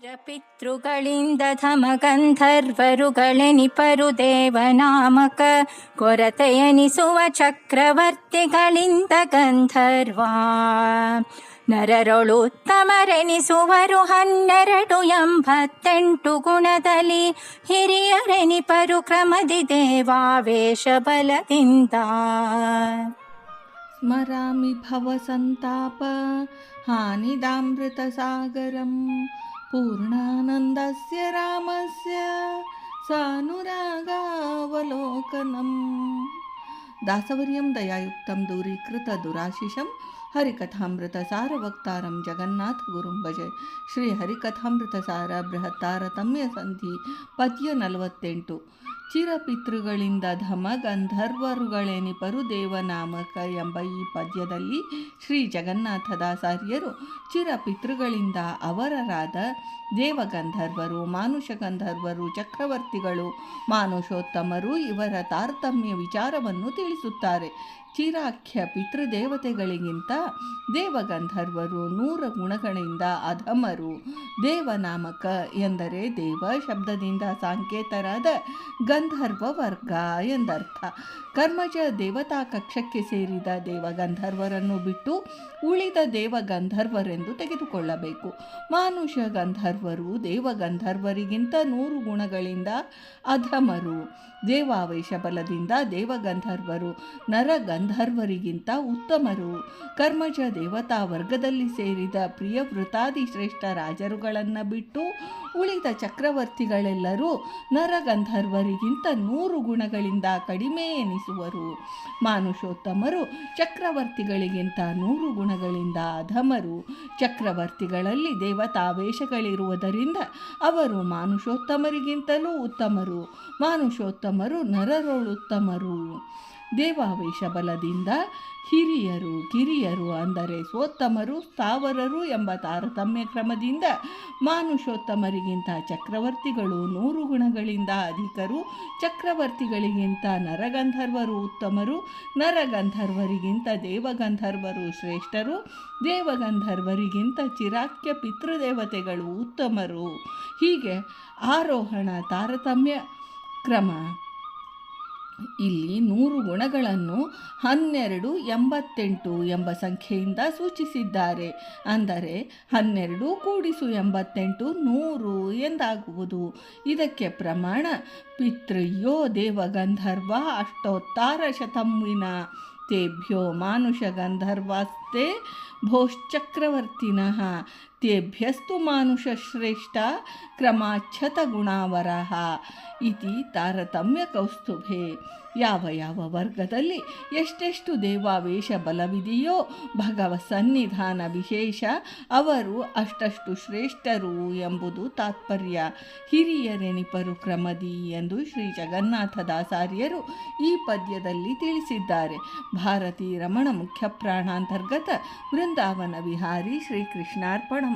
ಚಿರಪಿತೃಗಳಿಂದ ಧಮಗಂಧರ್ವರುಗಳೆನಿಪರು ದೇವನಾಮಕ ಕೊರತೆಯನಿಸುವ ಚಕ್ರವರ್ತಿಗಳಿಂದ ಗಂಧರ್ವ ನರರೊಳುತ್ತಮರೆನಿಸುವರು ಹನ್ನೆರಡು ಎಂಬತ್ತೆಂಟು ಗುಣದಲ್ಲಿ ಹಿರಿಯರೆನಿಪರು ಕ್ರಮದಿ ದೇವಾವೇಶ ಬಲದಿಂದ ಸ್ಮರಾಮಿ ಭವಸಂತಾಪ ಹಾನಿದಾಮೃತಸಾಗರಂ पूर्णानन्दस्य रामस्य सानुरागावलोकनं दासवर्यं दयायुक्तं दूरीकृतदुराशिषं ದುರಾಶಿಷಂ ಸಾರ ವಕ್ತಾರಂ ಜಗನ್ನಾಥ ಗುರುಂ ಭಜೆ ಶ್ರೀ ಹರಿಕಥಾಮೃತ ಸಾರ ಬೃಹತ್ತಾರತಮ್ಯ ಸಂಧಿ ಪದ್ಯ ನಲವತ್ತೆಂಟು. ಚಿರಪಿತೃಗಳಿಂದ ಧಮ ಗಂಧರ್ವರುಗಳೆನಿಪರು ದೇವನಾಮಕ ಎಂಬ ಈ ಪದ್ಯದಲ್ಲಿ ಶ್ರೀ ಜಗನ್ನಾಥದಾಸಾರ್ಯರು ಚಿರಪಿತೃಗಳಿಂದ ಅವರರಾದ ದೇವಗಂಧರ್ವರು ಮಾನುಷ ಗಂಧರ್ವರು ಚಕ್ರವರ್ತಿಗಳು, ಮಾನುಷೋತ್ತಮರು ಇವರ ತಾರತಮ್ಯ ವಿಚಾರವನ್ನು ತಿಳಿಸುತ್ತಾರೆ. ಚಿರಾಖ್ಯ ಪಿತೃದೇವತೆಗಳಿಗಿಂತ ದೇವಗಂಧರ್ವರು ನೂರ ಗುಣಗಳಿಂದ ಅಧಮರು. ದೇವನಾಮಕ ಎಂದರೆ ದೇವ ಶಬ್ದದಿಂದ ಸಾಂಕೇತರಾದ ಗಂಧರ್ವ ವರ್ಗ ಎಂದರ್ಥ. ಕರ್ಮಜ ದೇವತಾ ಕಕ್ಷಕ್ಕೆ ಸೇರಿದ ದೇವಗಂಧರ್ವರನ್ನು ಬಿಟ್ಟು ಉಳಿದ ದೇವಗಂಧರ್ವರೆಂದು ತೆಗೆದುಕೊಳ್ಳಬೇಕು. ಮಾನುಷ ಗಂಧರ್ವರು ದೇವಗಂಧರ್ವರಿಗಿಂತ ನೂರು ಗುಣಗಳಿಂದ ಅಧಮರು. ದೇವಾವೇಶ ಬಲದಿಂದ ದೇವಗಂಧರ್ವರು ನರಗಂಧರ್ವರಿಗಿಂತ ಉತ್ತಮರು. ಕರ್ಮಜ ದೇವತಾ ವರ್ಗದಲ್ಲಿ ಸೇರಿದ ಪ್ರಿಯವೃತಾದಿ ಶ್ರೇಷ್ಠ ರಾಜರುಗಳನ್ನು ಬಿಟ್ಟು ಉಳಿದ ಚಕ್ರವರ್ತಿಗಳೆಲ್ಲರೂ ನರಗಂಧರ್ವರಿಗಿಂತ ನೂರು ಗುಣಗಳಿಂದ ಕಡಿಮೆ ಎನಿಸುವರು. ಮಾನುಷೋತ್ತಮರು ಚಕ್ರವರ್ತಿಗಳಿಗಿಂತ ನೂರು ಗುಣಗಳಿಂದ ಅಧಮರು. ಚಕ್ರವರ್ತಿಗಳಲ್ಲಿ ದೇವತಾವೇಶಗಳಿರುವುದರಿಂದ ಅವರು ಮಾನುಷೋತ್ತಮರಿಗಿಂತಲೂ ಉತ್ತಮರು. ಮಾನುಷೋತ್ತಮರು ನರರೊಳುತ್ತಮರು. ದೇವಾವೇಶ ಬಲದಿಂದ ಹಿರಿಯರು, ಕಿರಿಯರು ಅಂದರೆ ಸೋತ್ತಮರು, ಸ್ಥಾವರರು ಎಂಬ ತಾರತಮ್ಯ ಕ್ರಮದಿಂದ ಮಾನುಷೋತ್ತಮರಿಗಿಂತ ಚಕ್ರವರ್ತಿಗಳು ನೂರು ಗುಣಗಳಿಂದ ಅಧಿಕರು, ಚಕ್ರವರ್ತಿಗಳಿಗಿಂತ ನರಗಂಧರ್ವರು ಉತ್ತಮರು, ನರಗಂಧರ್ವರಿಗಿಂತ ದೇವಗಂಧರ್ವರು ಶ್ರೇಷ್ಠರು, ದೇವಗಂಧರ್ವರಿಗಿಂತ ಚಿರಾಕ್ಯ ಪಿತೃದೇವತೆಗಳು ಉತ್ತಮರು. ಹೀಗೆ ಆರೋಹಣ ತಾರತಮ್ಯ ಕ್ರಮ. ಇಲ್ಲಿ ನೂರು ಗುಣಗಳನ್ನು ಹನ್ನೆರಡು ಎಂಬತ್ತೆಂಟು ಎಂಬ ಸಂಖ್ಯೆಯಿಂದ ಸೂಚಿಸಿದ್ದಾರೆ. ಅಂದರೆ ಹನ್ನೆರಡು ಕೂಡಿಸು ಎಂಬತ್ತೆಂಟು ನೂರು ಎಂದಾಗುವುದು. ಇದಕ್ಕೆ ಪ್ರಮಾಣ ಪಿತೃಯ್ಯೋ ದೇವಗಂಧರ್ವ ಅಷ್ಟೋತ್ತಾರ ಶತಮ್ವಿನ ತೇಭ್ಯೋ ಮಾನುಷ ಗಂಧರ್ವಾಸ್ತೆ ಭೋಶ್ಚಕ್ರವರ್ತಿನಃ. ತೇಭ್ಯಸ್ತು ಮಾನುಷಶ್ರೇಷ್ಠ ಕ್ರಮಾಚ್ಛತ ಗುಣಾವರಃ ಇತಿ ತಾರತಮ್ಯ ಕೌಸ್ತುಭೆ ಯಾವ ಯಾವ ವರ್ಗದಲ್ಲಿ ಎಷ್ಟೆಷ್ಟು ದೇವಾವೇಶ ಬಲವಿದೆಯೋ, ಭಗವ ಸನ್ನಿಧಾನ ವಿಶೇಷ, ಅವರು ಅಷ್ಟಷ್ಟು ಶ್ರೇಷ್ಠರು ಎಂಬುದು ತಾತ್ಪರ್ಯ. ಹಿರಿಯರೆಣಿಪರು ಕ್ರಮದಿ ಎಂದು ಶ್ರೀ ಜಗನ್ನಾಥದಾಸಾರ್ಯರು ಈ ಪದ್ಯದಲ್ಲಿ ತಿಳಿಸಿದ್ದಾರೆ. ಭಾರತೀ ರಮಣ ಮುಖ್ಯ ಪ್ರಾಣಾಂತರ್ಗತ ವೃಂದಾವನ ವಿಹಾರಿ ಶ್ರೀಕೃಷ್ಣಾರ್ಪಣಮಸ್ತು